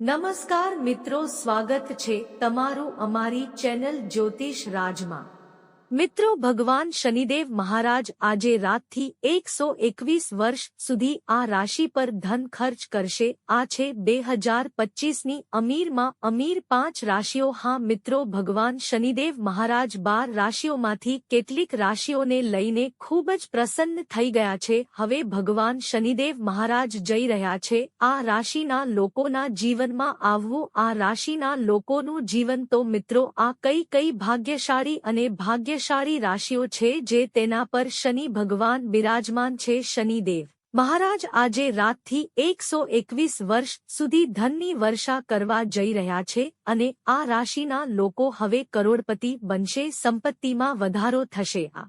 નમસ્કાર મિત્રો સ્વાગત છે તમારું અમારી ચેનલ જ્યોતિષ રાજમાં. મિત્રો, ભગવાન શનિદેવ મહારાજ આજે રાતથી એકસો એકવીસ વર્ષ સુધી આ રાશિ પર ધન ખર્ચ કરશે. આ છે બે હજાર પચીસની અમીરમાં અમીર પાંચ રાશિઓ. હા મિત્રો, ભગવાન શનિદેવ મહારાજ બાર રાશિઓમાંથી કેટલીક રાશિઓને લઈને ખૂબ જ પ્રસન્ન થઈ ગયા છે. હવે ભગવાન શનિદેવ મહારાજ જઈ રહ્યા છે. આ રાશિના લોકોના જીવનમાં આવવું, આ રાશિના લોકોનું જીવન તો મિત્રો, આ કઈ કઈ ભાગ્યશાળી અને ભાગ્યશાળી રાશિઓ છે જે તેના પર શનિ ભગવાન બિરાજમાન છે શનિદેવ. મહારાજ આજે રાતથી એકસો એકવીસ વર્ષ સુધી ધનની વર્ષા કરવા જઈ રહ્યા છે અને આ રાશિના લોકો હવે કરોડપતિ બનશે, સંપત્તિમાં વધારો થશે. આ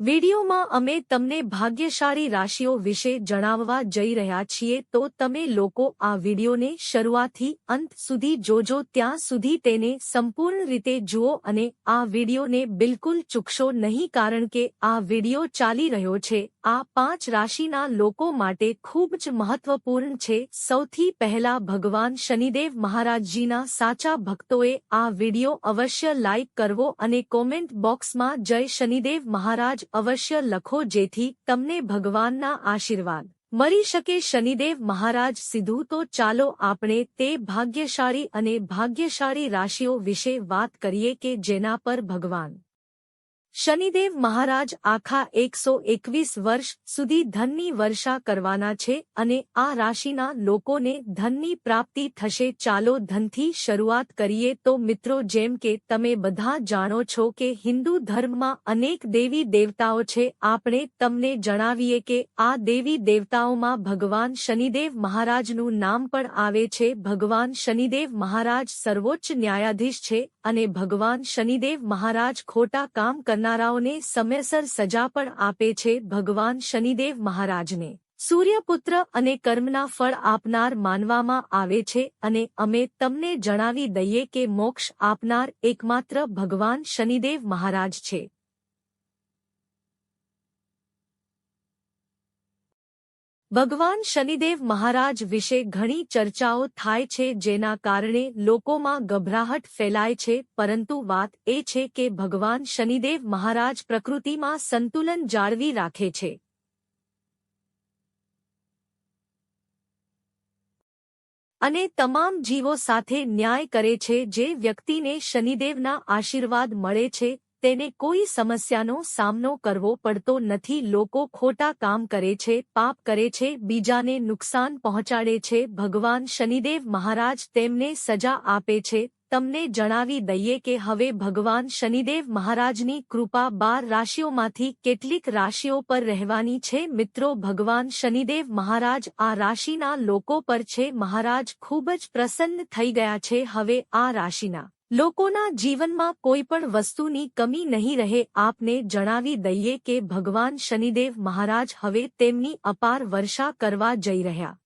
વિડીયોમાં અમે તમને ભાગ્યશાળી રાશિઓ વિશે જણાવવા જઈ રહ્યા છીએ તો તમે લોકો આ વિડીયોને શરૂઆતથી અંત સુધી જોજો, ત્યાં સુધી તેને સંપૂર્ણ રીતે જુઓ અને આ વિડીયોને બિલકુલ ચૂકશો નહીં કારણ કે આ વીડિયો ચાલી રહ્યો છે. આ પાંચ રાશિના લોકો માટે ખૂબ જ મહત્વપૂર્ણ છે. સૌથી પહેલા ભગવાન શનિદેવ મહારાજજીના સાચા ભક્તોએ આ વીડિયો અવશ્ય લાઇક કરવો અને કોમેન્ટ બોક્સમાં જય શનિદેવ મહારાજ અવશ્ય લખો જેથી તમને ભગવાનના આશીર્વાદ મળી શકે. શનિદેવ મહારાજ સીધું તો ચાલો આપણે તે ભાગ્યશાળી અને ભાગ્યશાળી રાશિઓ વિશે વાત કરીએ કે જેના પર ભગવાન શનિદેવ મહારાજ આખા એકસો એકવીસ વર્ષ સુધી ધનની વર્ષા કરવાના છે અને આ રાશિના લોકોને ધનની પ્રાપ્તિ થશે. ચાલો ધનથી શરૂઆત કરીએ તો મિત્રો જેમ કે તમે બધા જાણો છો કે હિન્દુ ધર્મમાં અનેક દેવી દેવતાઓ છે. આપણે તમને જણાવીએ કે આ દેવી દેવતાઓમાં ભગવાન શનિદેવ મહારાજનું નામ પણ આવે છે. ભગવાન શનિદેવ મહારાજ સર્વોચ્ચ ન્યાયાધીશ છે અને ભગવાન શનિદેવ મહારાજ ખોટા કામ કરનારાઓને સમયસર સજા પણ આપે છે ભગવાન શનિદેવ મહારાજને. સૂર્યપુત્ર અને કર્મના ફળ આપનાર માનવામાં આવે છે અને અમે તમને જણાવી દઈએ કે મોક્ષ આપનાર એકમાત્ર ભગવાન શનિદેવ મહારાજ છે. ભગવાન શનિદેવ મહારાજ વિશે ઘણી ચર્ચાઓ થાય છે જેના કારણે લોકોમાં ગભરાહટ ફેલાય છે, પરંતુ વાત એ છે કે ભગવાન શનિદેવ મહારાજ પ્રકૃતિમાં સંતુલન જાળવી રાખે છે. અને તમામ જીવો સાથે ન્યાય કરે છે જે વ્યક્તિને શનિદેવના આશીર્વાદ મળે છે તેને કોઈ સમસ્યાનો સામનો કરવો પડતો નથી. લોકો ખોટા કામ કરે છે, પાપ કરે છે, બીજાને નુકસાન પહોંચાડે છે. ભગવાન શનિદેવ મહારાજ તેમને સજા આપે છે. તમને જણાવી દઈએ કે હવે ભગવાન શનિદેવ મહારાજની કૃપા બાર રાશિઓમાંથી કેટલીક રાશિઓ પર રહેવાની છે. મિત્રો, ભગવાન શનિદેવ મહારાજ આ રાશિના લોકો પર છે. મહારાજ ખૂબ જ પ્રસન્ન થઈ ગયા છે. હવે આ રાશિના લોકોના જીવનમાં કોઈ પણ વસ્તુની કમી નહીં રહે, આપને જણાવી દઈએ કે ભગવાન શનિદેવ મહારાજ હવે તેમની અપાર વર્ષા કરવા જઈ રહ્યા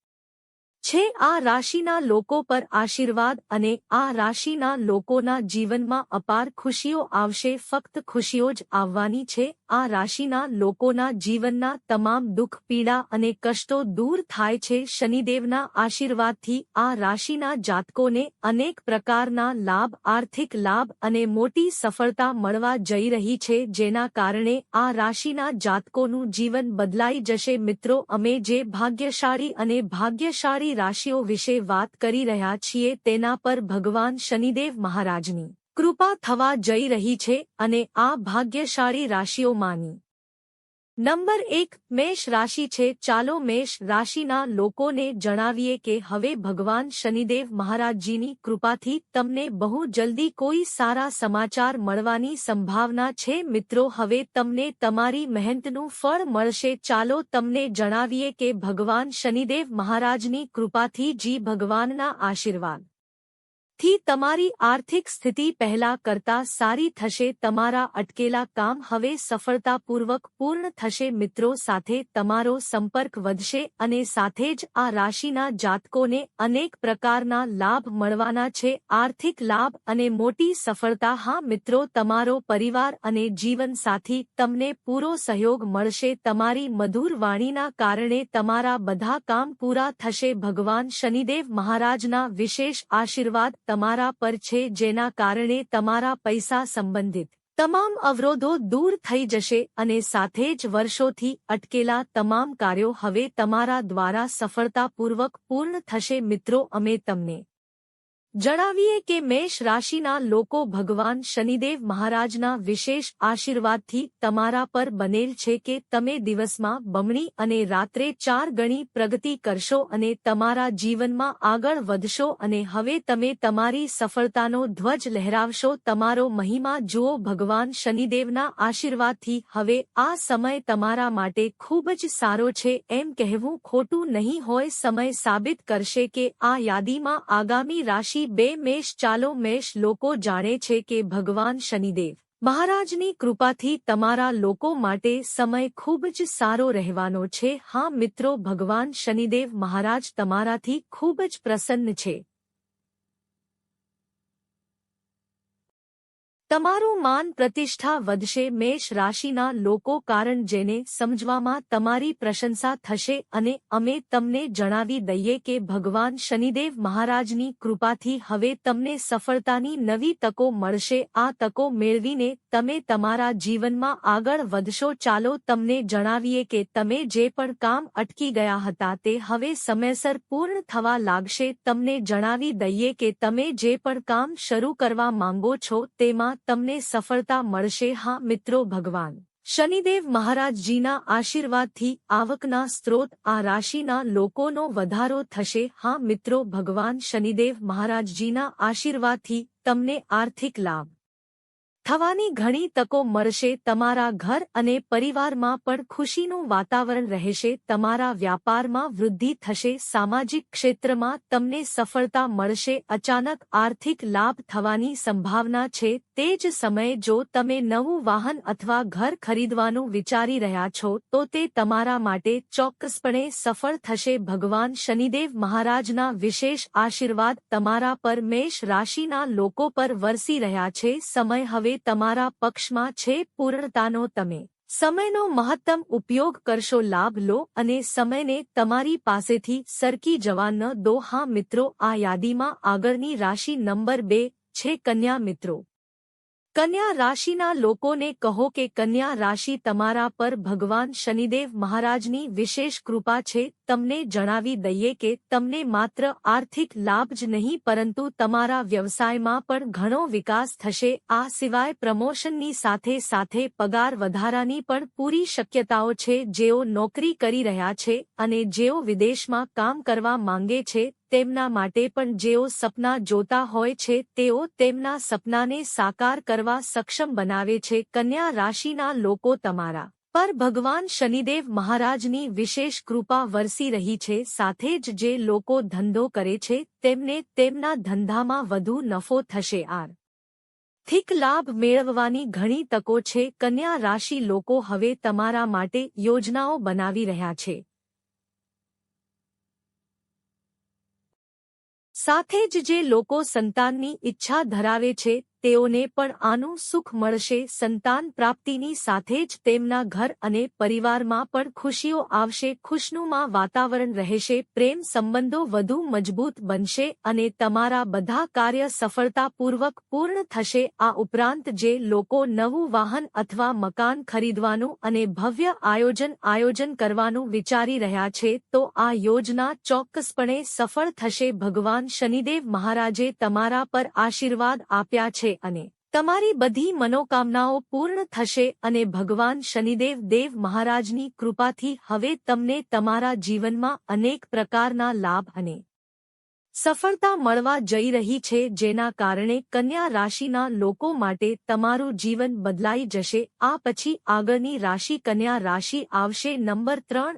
છે. આ રાશિના લોકો પર આશીર્વાદ અને આ રાશિના લોકોના જીવનમાં અપાર ખુશીઓ આવશે, ફક્ત ખુશીઓ જ આવવાની છે. આ રાશિના લોકોના જીવનના તમામ દુઃખ, પીડા અને કષ્ટો દૂર થાય છે શનિદેવના આશીર્વાદથી. આ રાશિના જાતકોને અનેક પ્રકારના લાભ, આર્થિક લાભ અને મોટી સફળતા મળવા જઈ રહી છે, જેના કારણે આ રાશિના જાતકોનું જીવન બદલાઈ જશે. મિત્રો, અમે જે ભાગ્યશાળી અને ભાગ્યશાળી રાશિઓ વિશે વાત કરી રહ્યા છીએ, તેના પર ભગવાન શનિદેવ મહારાજની કૃપા થવા જઈ રહી છે અને આ ભાગ્યશાળી રાશિઓમાંની નંબર એક, મેષ રાશિ છે. ચાલો મેષ રાશિના લોકોને જણાવીએ કે હવે ભગવાન શનિદેવ મહારાજજીની કૃપાથી તમને બહુ જલ્દી કોઈ સારા સમાચાર મળવાની સંભાવના છે. મિત્રો, હવે તમને તમારી મહેનતનું ફળ મળશે. ચાલો તમને જણાવીએ કે ભગવાન શનિદેવ મહારાજની કૃપાથી જી ભગવાનના આશીર્વાદ. થી તમારી આર્થિક સ્થિતિ પહેલા કરતા સારી થશે, તમારા અટકેલા કામ હવે સફળતાપૂર્વક પૂર્ણ થશે, મિત્રો સાથે તમારો સંપર્ક વધશે અને સાથે જ આ રાશિના જાતકોને અનેક પ્રકારના લાભ મળવાના છે, આર્થિક લાભ અને મોટી સફળતા. હા, મિત્રો, તમારો પરિવાર અને જીવનસાથી તમને પૂરો સહયોગ મળશે, તમારી મધુર વાણીના કારણે તમારા બધા કામ પૂરા થશે. ભગવાન શનિદેવ મહારાજના વિશેષ આશીર્વાદ તમારા પર છે જેના કારણે તમારા પૈસા સંબંધિત તમામ અવરોધો દૂર થઈ જશે અને સાથે જ વર્ષોથી અટકેલા તમામ કાર્યો હવે તમારા દ્વારા સફળતાપૂર્વક પૂર્ણ થશે. મિત્રો, અમે તમને જણાવીએ કે મેષ રાશિના લોકો ભગવાન શનિદેવ મહારાજના વિશેષ આશીર્વાદથી તમારા પર બનેલ છે કે તમે દિવસમાં બમણી અને રાત્રે ચાર ગણી પ્રગતિ કરશો અને તમારા જીવનમાં આગળ વધશો અને હવે તમે તમારી સફળતાનો ધ્વજ લહેરાવશો. તમારો મહિમા જુઓ, ભગવાન શનિદેવના આશીર્વાદથી હવે આ સમય તમારા માટે ખૂબ જ સારો છે. એમ કહેવું ખોટું નહીં હોય, સમય સાબિત કરશે કે આ યાદીમાં આગામી રાશિ બે મેષ ચાલો મેષ લોકો જાણે છે કે ભગવાન શનિદેવ. મહારાજની કૃપાથી તમારા લોકો માટે સમય ખૂબ જ સારો રહેવાનો છે. હા મિત્રો, ભગવાન શનિદેવ મહારાજ તમારાથી ખૂબ જ પ્રસન્ન છે. તમારું માન પ્રતિષ્ઠા વધશે, મેષ રાશિના લોકો કારણ જેને સમજવામાં તમારી પ્રશંસા થશે અને અમે તમને જણાવી દઈએ કે ભગવાન શનિદેવ મહારાજની કૃપાથી હવે તમને સફળતાની નવી તકો મળશે. આ તકો મેળવીને તમે તમારા જીવનમાં આગળ વધશો. ચાલો તમને જણાવીએ કે તમે જે પણ કામ અટકી ગયા હતા તે હવે સમયસર પૂર્ણ થવા લાગશે. તમને જણાવી દઈએ કે તમે જે પણ કામ શરૂ કરવા માંગો છો તેમાં તમને સફળતા મળશે. હા, મિત્રો, ભગવાન. શનિદેવ મહારાજજીના આશીર્વાદથી આવકના સ્ત્રોત આ રાશિના લોકોનો વધારો થશે. હા, મિત્રો, ભગવાન શનિદેવ મહારાજજીના આશીર્વાદથી તમને આર્થિક લાભ થવાની ઘણી તકો મળશે તમારા ઘર અને પરિવારમાં પણ ખુશીનું વાતાવરણ રહેશે, તમારા વ્યાપારમાં વૃદ્ધિ થશે, સામાજિક ક્ષેત્રમાં તમને સફળતા મળશે, અચાનક આર્થિક લાભ થવાની સંભાવના છે, તે જ સમયે જો તમે નવું વાહન અથવા ઘર ખરીદવાનું વિચારી રહ્યા છો, તો તે તમારા માટે ચોક્કસપણે સફળ થશે. ભગવાન શનિદેવ મહારાજના વિશેષ આશીર્વાદ તમારા પર મેષ રાશિના લોકો પર વરસી રહ્યા છે, સમય હવે તમારા પક્ષમાં છે પૂર્ણતાનો તમે. સમયનો મહત્તમ ઉપયોગ કરશો, લાભ લો અને સમયને તમારી પાસેથી સરકી જવા ન દો હા મિત્રો, આ યાદીમાં આગળની રાશિ નંબર બે છે, કન્યા મિત્રો. કન્યા રાશિના લોકોને કહો કે કન્યા રાશિ તમારા પર ભગવાન શનિદેવ મહારાજની વિશેષ કૃપા છે. તમને જણાવી દઈએ કે તમને માત્ર આર્થિક લાભ જ નહીં, પરંતુ તમારા વ્યવસાયમાં પણ ઘણો વિકાસ થશે. આ સિવાય પ્રમોશનની સાથે સાથે પગાર વધારાની પણ પૂરી શક્યતાઓ છે. જેઓ નોકરી કરી રહ્યા છે અને જેઓ વિદેશમાં કામ કરવા માંગે છે તેમના માટે પણ જેઓ સપના જોતા હોય છે, તેઓ તેમના સપનાને સાકાર કરવા સક્ષમ બનાવે છે. કન્યા રાશિના લોકો તમારા પર ભગવાન શનિદેવ મહારાજની વિશેષ કૃપા વરસી રહી છે. સાથે જ જે લોકો ધંધો કરે છે, તેમને તેમના ધંધામાં વધુ નફો થશે. આર. થીક લાભ મેળવવાની ઘણી તકો છે. કન્યા રાશિ લોકો હવે તમારા માટે યોજનાઓ બનાવી રહ્યા છે. સાથે જ જે લોકો સંતાનની ઈચ્છા ધરાવે છે તેઓને પણ આનું સુખ મળશે, સંતાન પ્રાપ્તિની સાથે જ તેમના ઘર અને પરિવારમાં પણ ખુશીઓ આવશે, ખુશનુમાં વાતાવરણ રહેશે, પ્રેમ સંબંધો વધુ મજબૂત બનશે અને તમારા બધા કાર્ય સફળતાપૂર્વક પૂર્ણ થશે. આ ઉપરાંત જે લોકો નવું વાહન અથવા મકાન ખરીદવાનું અને ભવ્ય આયોજન આયોજન કરવાનું વિચારી રહ્યા છે, તો આ યોજના ચોક્કસપણે સફળ થશે. ભગવાન શનિદેવ મહારાજે તમારા પર આશીર્વાદ આપ્યા છે. અને તમારી બધી મનોકામનાઓ પૂર્ણ થશે અને ભગવાન શનિદેવ દેવ મહારાજની કૃપાથી હવે તમને તમારા જીવનમાં અનેક પ્રકારના લાભ અને સફળતા મળવા જઈ રહી છે, જેના કારણે કન્યા રાશિના લોકો માટે તમારું જીવન બદલાઈ જશે. આ પછી આગળની રાશિ કન્યા રાશિ આવશે. નંબર ત્રણ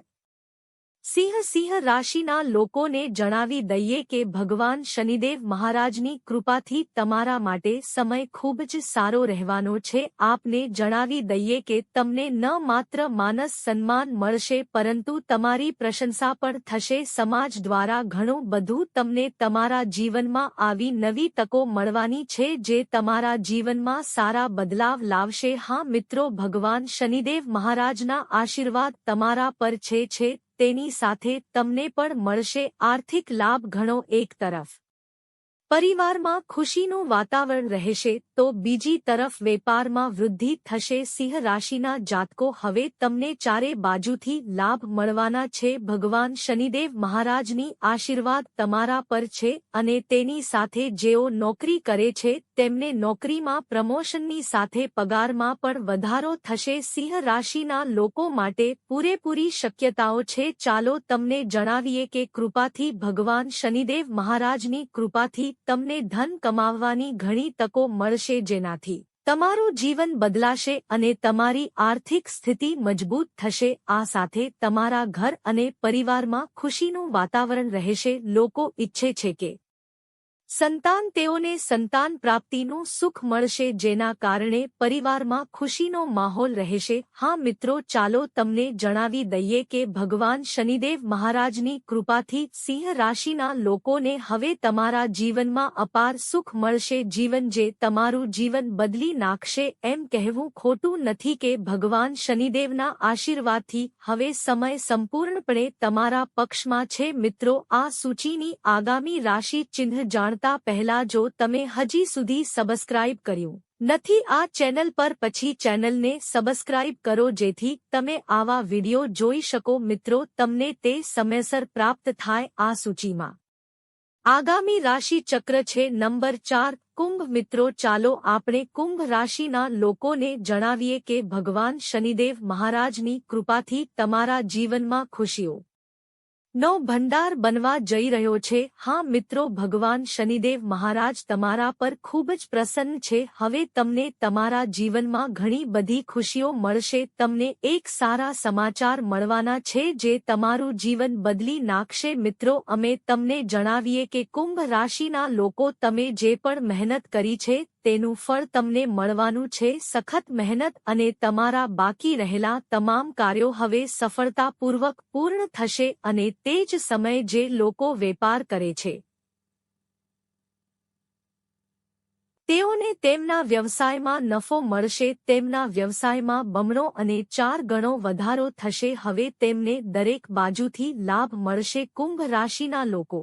સિંહ સિંહ રાશિના લોકોને જણાવી દઈએ કે ભગવાન શનિદેવ મહારાજની કૃપાથી તમારા માટે સમય ખૂબ જ સારો રહેવાનો છે. આપને જણાવી દઈએ કે તમને ન માત્ર માનસ સન્માન મળશે, પરંતુ તમારી પ્રશંસા પણ થશે. સમાજ દ્વારા ઘણું બધું તમને તમારા જીવનમાં આવી નવી તકો મળવાની છે જે તમારા જીવનમાં સારા બદલાવ લાવશે. હા મિત્રો, ભગવાન શનિદેવ મહારાજના આશીર્વાદ તમારા પર છે છે. તેની સાથે તમને પણ મળશે આર્થિક લાભ ઘણો એક તરફ. પરિવારમાં ખુશીનું વાતાવરણ રહેશે તો બીજી તરફ વેપારમાં વૃદ્ધિ થશે. સિંહ રાશિના જાતકો હવે તમને ચારે બાજુથી લાભ મળવાના છે. ભગવાન શનિદેવ મહારાજની આશીર્વાદ તમારા પર છે અને તેની સાથે જેઓ નોકરી કરે છે, તેમને નોકરીમાં પ્રમોશનની સાથે પગારમાં પણ વધારો થશે. સિંહ રાશિના લોકો માટે પૂરેપૂરી શક્યતાઓ છે. ચાલો તમને જણાવીએ કે કૃપાથી ભગવાન શનિદેવ મહારાજની કૃપાથી તમને ધન કમાવવાની ઘણી તકો મળશે જેનાથી તમારું જીવન બદલાશે અને તમારી આર્થિક સ્થિતિ મજબૂત થશે. આ સાથે તમારા ઘર અને પરિવારમાં ખુશીનું વાતાવરણ રહેશે. લોકો ઈચ્છે છે કે સંતાન તેઓને સંતાન પ્રાપ્તિનું સુખ મળશે જેના કારણે પરિવારમાં ખુશીનો માહોલ રહેશે. હા મિત્રો, ચાલો તમને જણાવી દઈએ કે ભગવાન શનિદેવ મહારાજની કૃપાથી સિંહ રાશિના લોકોને હવે તમારા જીવનમાં અપાર સુખ મળશે. જીવન જે તમારું જીવન બદલી નાખશે એમ કહેવું ખોટું નથી કે ભગવાન શનિદેવના આશીર્વાદથી હવે સમય સંપૂર્ણપણે તમારા પક્ષમાં છે. મિત્રો, આ સૂચિની આગામી રાશિ ચિહ્ન જાણ જાણતા પહેલા જો તમે હજી સુધી સબસ્ક્રાઇબ કર્યું નથી, આ ચેનલ પર પછી ચેનલને સબસ્ક્રાઇબ કરો જેથી તમે આવા વિડિયો જોઈ શકો. મિત્રો, તમને તે સમયસર પ્રાપ્ત થાય આ સૂચિમાં. આગામી રાશિ ચક્ર છે નંબર ચાર, કુંભ. મિત્રો, ચાલો આપણે કુંભ રાશિના લોકોને જણાવીએ કે ભગવાન શનિદેવ મહારાજની કૃપાથી તમારા જીવનમાં ખુશીઓ નો ભંડાર બનવા જઈ રહ્યો છે. હા મિત્રો, ભગવાન શનિદેવ મહારાજ તમારા પર ખૂબ જ પ્રસન્ન છે. હવે તમને તમારા જીવનમાં ઘણી બધી ખુશીઓ મળશે. તમને એક સારા સમાચાર મળવાના છે જે તમારું જીવન બદલી નાખશે. મિત્રો, અમે તમને જણાવીએ કે કુંભ રાશિના લોકો તમે જે પણ મહેનત કરી છે તેનું ફળ તમને મળવાનું છે. સખત મહેનત અને તમારા બાકી રહેલા તમામ કાર્યો હવે સફળતાપૂર્વક પૂર્ણ થશે અને તે જ સમયે જે લોકો વેપાર કરે છે. તેઓને તેમના વ્યવસાયમાં નફો મળશે, તેમના વ્યવસાયમાં બમણો અને ચાર ગણો વધારો થશે, હવે તેમને દરેક બાજુથી લાભ મળશે. કુંભ રાશિના લોકો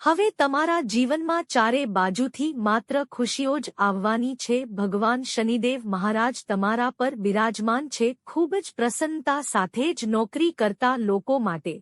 હવે તમારા જીવનમાં ચારે બાજુથી માત્ર ખુશીઓ જ આવવાની છે. ભગવાન શનિદેવ મહારાજ તમારા પર બિરાજમાન છે. ખૂબ જ પ્રસન્નતા સાથે જ નોકરી કરતા લોકો માટે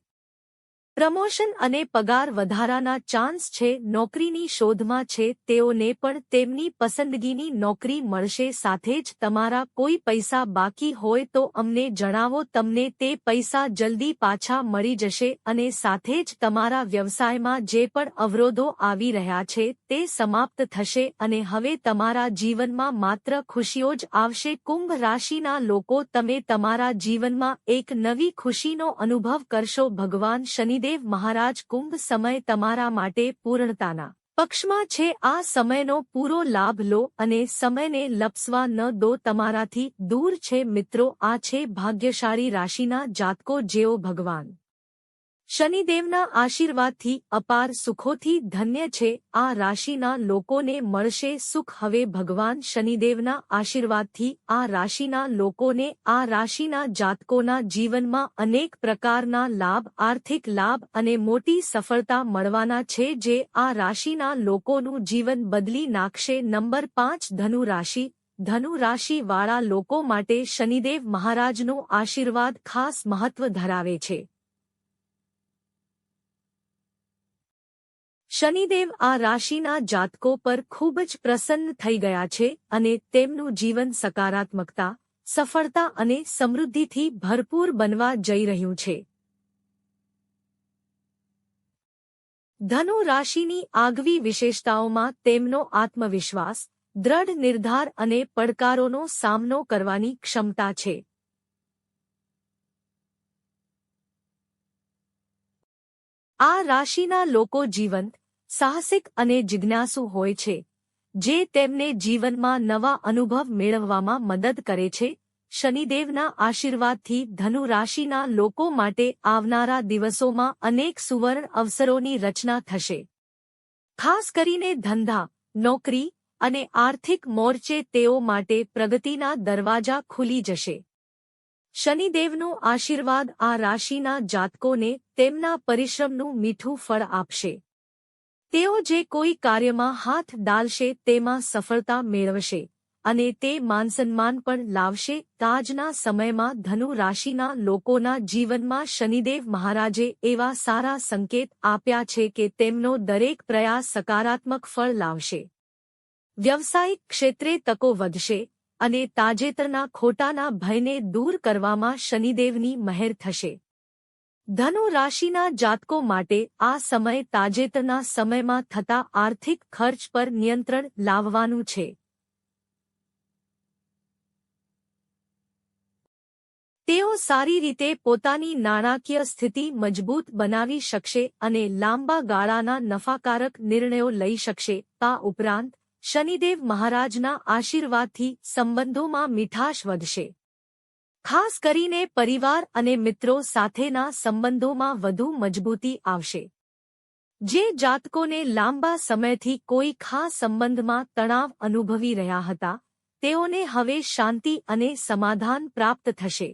પ્રમોશન અને પગાર વધારાના ચાન્સ છે, નોકરીની શોધમાં છે, તેઓને પણ તેમની પસંદગીની નોકરી મળશે, સાથે જ તમારા કોઈ પૈસા બાકી હોય તો અમને જણાવો, તમને તે પૈસા જલ્દી પાછા મળી જશે અને સાથે જ તમારા વ્યવસાયમાં જે પણ અવરોધો આવી રહ્યા છે, તે સમાપ્ત થશે અને હવે તમારા જીવનમાં માત્ર ખુશીઓ જ આવશે. કુંભ રાશિના લોકો, તમે તમારા જીવનમાં એક નવી ખુશીનો અનુભવ કરશો. ભગવાન શનિ શનિદેવ મહારાજ કુંભ સમય તમારા માટે પૂર્ણતાના પક્ષમાં છે. આ સમયનો પૂરો લાભ લો અને સમયને લપસવા ન દો. તમારાથી દૂર છે મિત્રો. આ છે ભાગ્યશાળી રાશિના જાતકો જેઓ ભગવાન શનિદેવના આશીર્વાદથી અપાર સુખોથી ધન્ય છે, આ રાશિના લોકોને મળશે સુખ. હવે ભગવાન શનિદેવના આશીર્વાદથી આ રાશિના લોકોને, આ રાશિના જાતકોના જીવનમાં અનેક પ્રકારના લાભ, આર્થિક લાભ અને મોટી સફળતા મળવાના છે, જે આ રાશિના લોકોનું જીવન બદલી નાખશે. નંબર પાંચ, ધનુ રાશિ. ધનુ રાશિવાળા લોકો માટે શનિદેવ મહારાજનો આશીર્વાદ ખાસ મહત્વ ધરાવે છે. શનિદેવ આ રાશિના જાતકો પર ખૂબ જ પ્રસન્ન થઈ ગયા છે અને તેમનું જીવન સકારાત્મકતા, સફળતા અને સમૃદ્ધિથી ભરપૂર બનવા જઈ રહ્યું છે. ધનુ રાશિની આગવી વિશેષતાઓમાં તેમનો આત્મવિશ્વાસ, દ્રઢ નિર્ધાર અને પડકારોનો સામનો કરવાની ક્ષમતા છે. આ રાશિના લોકો જીવંત સાહસિક અને જિજ્ઞાસુ હોય છે, જે તેમને જીવનમાં નવા અનુભવ મેળવવામાં મદદ કરે છે. શનિદેવના આશીર્વાદથી ધનુ રાશિના લોકો માટે આવનારા દિવસોમાં અનેક સુવર્ણ અવસરોની રચના થશે. ખાસ કરીને ધંધા, નોકરી અને આર્થિક મોરચે તેઓ માટે પ્રગતિના દરવાજા ખુલી જશે. શનિદેવનો આશીર્વાદ આ રાશિના જાતકોને તેમના પરિશ્રમનું મીઠું ફળ આપશે. તેઓ જે કોઈ કાર્યમાં હાથ ડાલશે તેમાં સફળતા મેળવશે અને તે માનસન્માન પણ લાવશે. તાજના સમયમાં ધનુ રાશિના લોકોના જીવનમાં શનિદેવ મહારાજે એવા સારા સંકેત આપ્યા છે કે તેમનો દરેક પ્રયાસ સકારાત્મક ફળ લાવશે. વ્યવસાયિક ક્ષેત્રે તકો વધશે અને તાજેતરના ખોટાના ભયને દૂર કરવામાં શનિદેવની મહેર થશે. ધનુ રાશિના જાતકો માટે આ સમય તાજેતરના સમયમાં થતા આર્થિક ખર્ચ પર નિયંત્રણ લાવવાનું છે. તેઓ સારી રીતે પોતાની નાણાકીય સ્થિતિ મજબૂત બનાવી શકશે અને લાંબા ગાળાના નફાકારક નિર્ણયો લઈ શકશે. આ ઉપરાંત, શનિદેવ મહારાજના આશીર્વાદથી સંબંધોમાં મીઠાશ વધશે. ખાસ કરીને પરિવાર અને મિત્રો સાથેના સંબંધોમાં વધુ મજબૂતી આવશે. જે જાતકોને લાંબા સમયથી કોઈ ખાસ સંબંધમાં તણાવ અનુભવી રહ્યા હતા, તેઓને હવે શાંતિ અને સમાધાન પ્રાપ્ત થશે.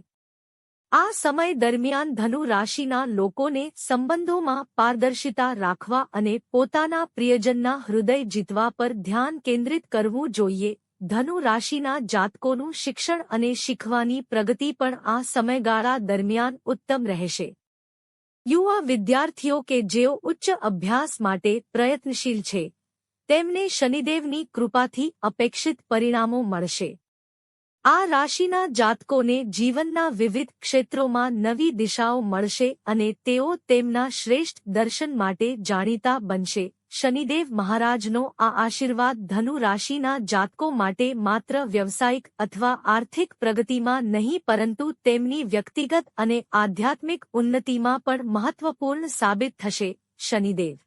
આ સમય દરમિયાન ધનુ રાશિના લોકોને સંબંધોમાં પારદર્શિતા રાખવા અને પોતાના પ્રિયજનના હૃદય જીતવા પર ધ્યાન કેન્દ્રિત કરવું જોઈએ. ધનુ રાશિના જાતકોનું શિક્ષણ અને શીખવાની પ્રગતિ પણ આ સમયગાળા દરમિયાન ઉત્તમ રહેશે. યુવા વિદ્યાર્થીઓ કે જેઓ ઉચ્ચ અભ્યાસ માટે પ્રયત્નશીલ છે, તેમને શનિદેવની કૃપાથી અપેક્ષિત પરિણામો મળશે. આ રાશિના જાતકોને જીવનના વિવિધ ક્ષેત્રોમાં નવી દિશાઓ મળશે અને તેઓ તેમના શ્રેષ્ઠ દર્શન માટે જાણીતા બનશે. શનિદેવ મહારાજનો આ આશીર્વાદ ધનુ રાશિના જાતકો માટે માત્ર વ્યવસાયિક અથવા આર્થિક પ્રગતિમાં નહીં, પરંતુ તેમની વ્યક્તિગત અને આધ્યાત્મિક ઉન્નતિમાં પણ મહત્વપૂર્ણ સાબિત થશે. શનિદેવ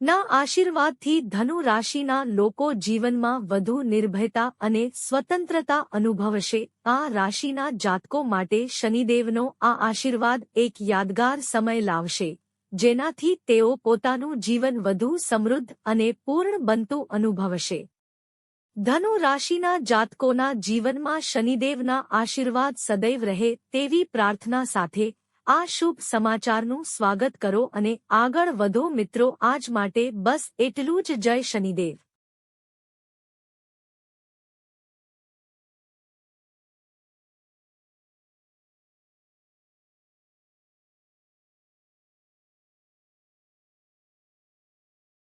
ના આશીર્વાદથી ધનુ રાશિના લોકો જીવનમાં વધુ નિર્ભયતા અને સ્વતંત્રતા અનુભવશે. આ રાશિના જાતકો માટે શનિદેવનો આ આશીર્વાદ એક યાદગાર સમય લાવશે, જેનાથી તેઓ પોતાનું જીવન વધુ સમૃદ્ધ અને પૂર્ણ બનતું અનુભવશે. ધનુ રાશિના જાતકોના જીવનમાં શનિદેવના આશીર્વાદ સદૈવ રહે તેવી પ્રાર્થના સાથે આ શુભ સમાચારનું સ્વાગત કરો અને આગળ વધો મિત્રો, આજ માટે બસ એટલું જ. જય શનિદેવ.